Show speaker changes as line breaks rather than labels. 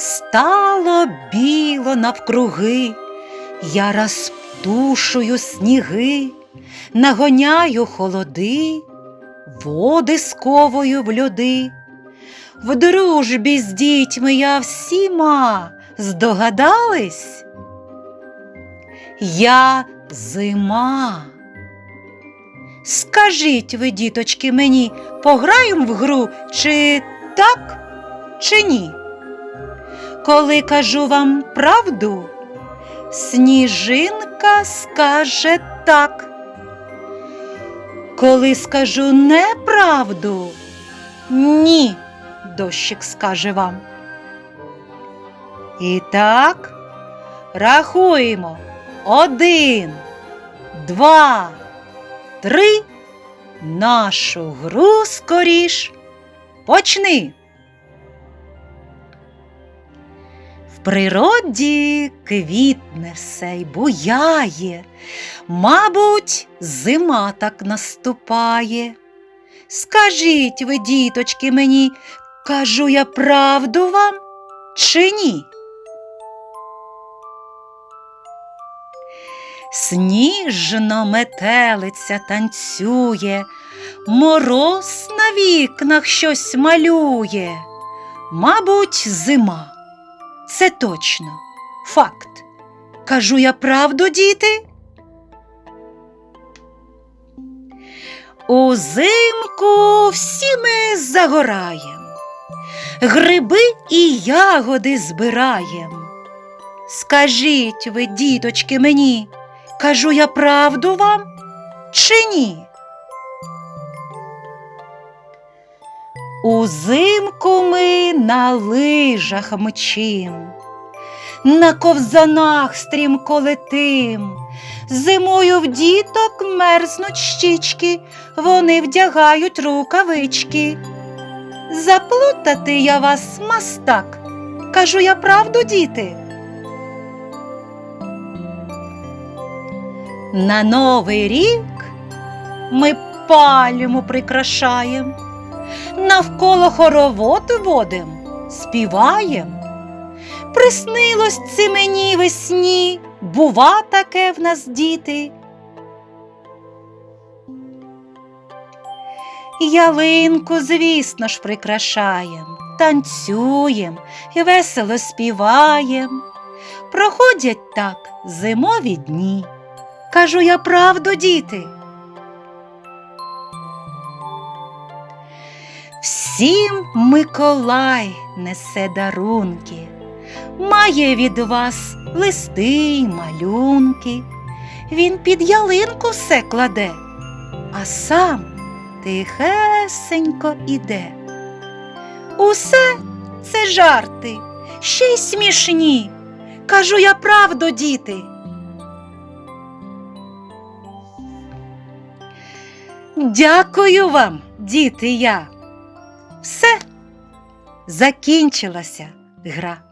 Стало біло навкруги, я розтушую сніги, нагоняю холоди, води сковую в льоди. В дружбі з дітьми я всіма здогадались? Я зима. Скажіть ви, діточки, мені, пограємо в гру, чи так, чи ні? Коли кажу вам правду, сніжинка скаже так. Коли скажу неправду, ні, дощик скаже вам. І так, рахуємо. Один, два, три. Нашу гру скоріш. Почни. В природі квітне все й буяє, мабуть, зима так наступає. Скажіть ви, діточки, мені, кажу я правду вам чи ні? Сніжно метелиця танцює, мороз на вікнах щось малює. Мабуть, зима. Це точно факт. Кажу я правду, діти? Узимку всі ми загораєм, гриби і ягоди збираєм. Скажіть ви, діточки, мені, кажу я правду вам чи ні? Узимку ми на лижах мчим, на ковзанах стрімко летим, зимою в діток мерзнуть щічки, вони вдягають рукавички. Заплутати я вас мастак, кажу я правду, діти. На новий рік ми пальму прикрашаєм, навколо хоровод водим, співаєм. Приснилось це мені весні, бува таке в нас діти. Ялинку, звісно ж, прикрашаєм, танцюєм і весело співаєм. Проходять так зимові дні. Кажу я правду, діти. Всім Миколай несе дарунки, має від вас листи й малюнки. Він під ялинку все кладе, а сам тихесенько іде. Усе це жарти, ще й смішні. Кажу я правду, діти. Дякую вам, діти я. Закінчилася гра.